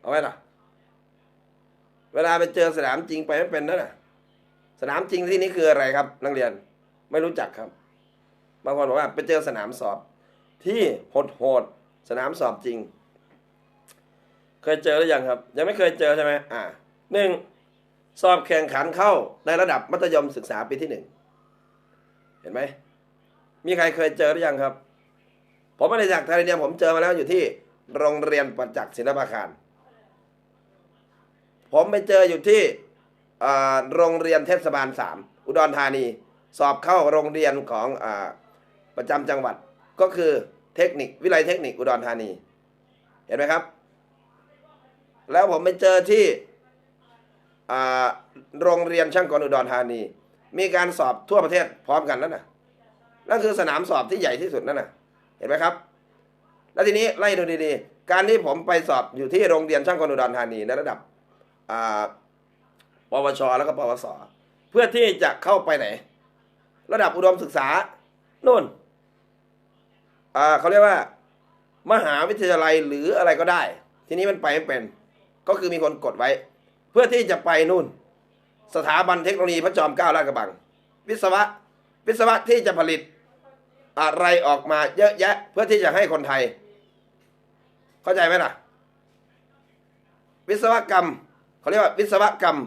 เอาไว้ล่ะ เวลาไปเจอสนามจริงไปไม่เป็นนั่นน่ะ สนามจริงที่นี้คืออะไรครับ นักเรียนไม่รู้จักครับ บางคนบอกว่าไปเจอสนามสอบ ที่โหดโหดๆสนามสอบจริง เคยเจอหรือยังครับ ยังไม่เคยเจอใช่ไหมอ่าหนึ่งสอบแข่งขันเข้าในระดับมัธยมศึกษาปีที่หนึ่งเห็นไหมมีใครเคยเจอหรือยังครับ ผมไม่ได้จากไทยเดียมผมเจอมาแล้วอยู่ที่โรงเรียนประจักษ์ศิลปาคาร ผมไปเจออยู่ที่โรงเรียนเทศบาลสามอุดรธานี สอบเข้าโรงเรียนของอประจำจังหวัดก็คือเทคนิควิไลเทคนิคอุดรธานี เห็นไหมครับ แล้วผมไปเจอที่โรงเรียนช่างกลอุดรธานี มีการสอบทั่วประเทศพร้อมกันนั่นน่ะนั่นคือสนามสอบที่ใหญ่ที่สุดนั่นน่ะเห็นไหมครับ แล้วทีนี้ไล่ดูดีๆ การที่ผมไปสอบอยู่ที่โรงเรียนช่างกลอุดรธานีในระดับ ปวช แล้วก็ปวส เพื่อที่จะเข้าไปไหน ระดับอุดมศึกษานู่นอ่าเขาเรียกว่า มหาวิทยาลัยหรืออะไรก็ได้ ทีนี้มันไปไม่เป็น ก็คือมีคนกดไว้ เพื่อที่จะไปนู่น สถาบันเทคโนโลยีพระจอมเกล้าลาดกระบัง วิศวะ วิศวะที่จะผลิตอะไรออกมาเยอะแยะ เพื่อที่จะให้คนไทย เข้าใจไหมล่ะ วิศวกรรม เขาเรียกว่าวิศวกรรม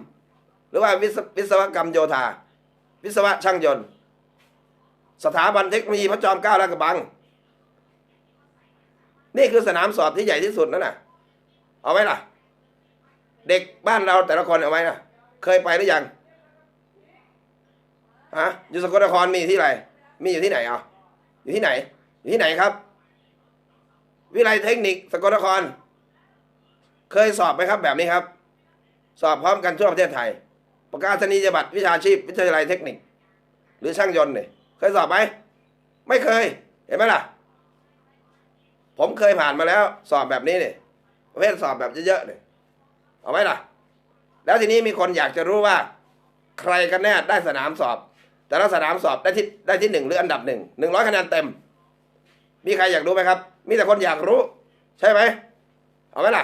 หรือว่าวิศวิศวกรรมโยธา วิศวะช่างยนต์ สถาบันเทคโนโลยีพระจอมเกล้าลาดกระบัง นี่คือสนามสอบที่ใหญ่ที่สุดนั่นน่ะ เอาไหมล่ะ เด็กบ้านเราแต่ละคนเอาไหมล่ะ เคยไปหรือยังฮะอยู่สกลนครมีที่ไหนมีอยู่ที่ไหนอะอยู่ที่ไหน อยู่ที่ไหนครับ วิไลเทคนิคสกลนคร เคยสอบไหมครับแบบนี้ครับ สอบพร้อมกันทั่วประเทศไทย ประกาศนียบัตรวิชาชีพ วิทยาลัยเทคนิค หรือช่างยนต์เนี่ยเคยสอบไหมไม่เคย เห็นไหมล่ะ ผมเคยผ่านมาแล้ว สอบแบบนี้เนี่ยประเภทสอบแบบเยอะๆเนี่ยเอาไหมล่ะ แล้วทีนี้มีคนอยากจะรู้ว่า ใครกันแน่ได้สนามสอบ แต่ละสนามสอบได้ที่ได้ที่หนึ่งหรืออันดับหนึ่งหนึ่งร้อยคะแนนเต็ม มีใครอยากรู้ไหมครับ มีแต่คนอยากรู้ ใช่ไหมเอาไหมล่ะ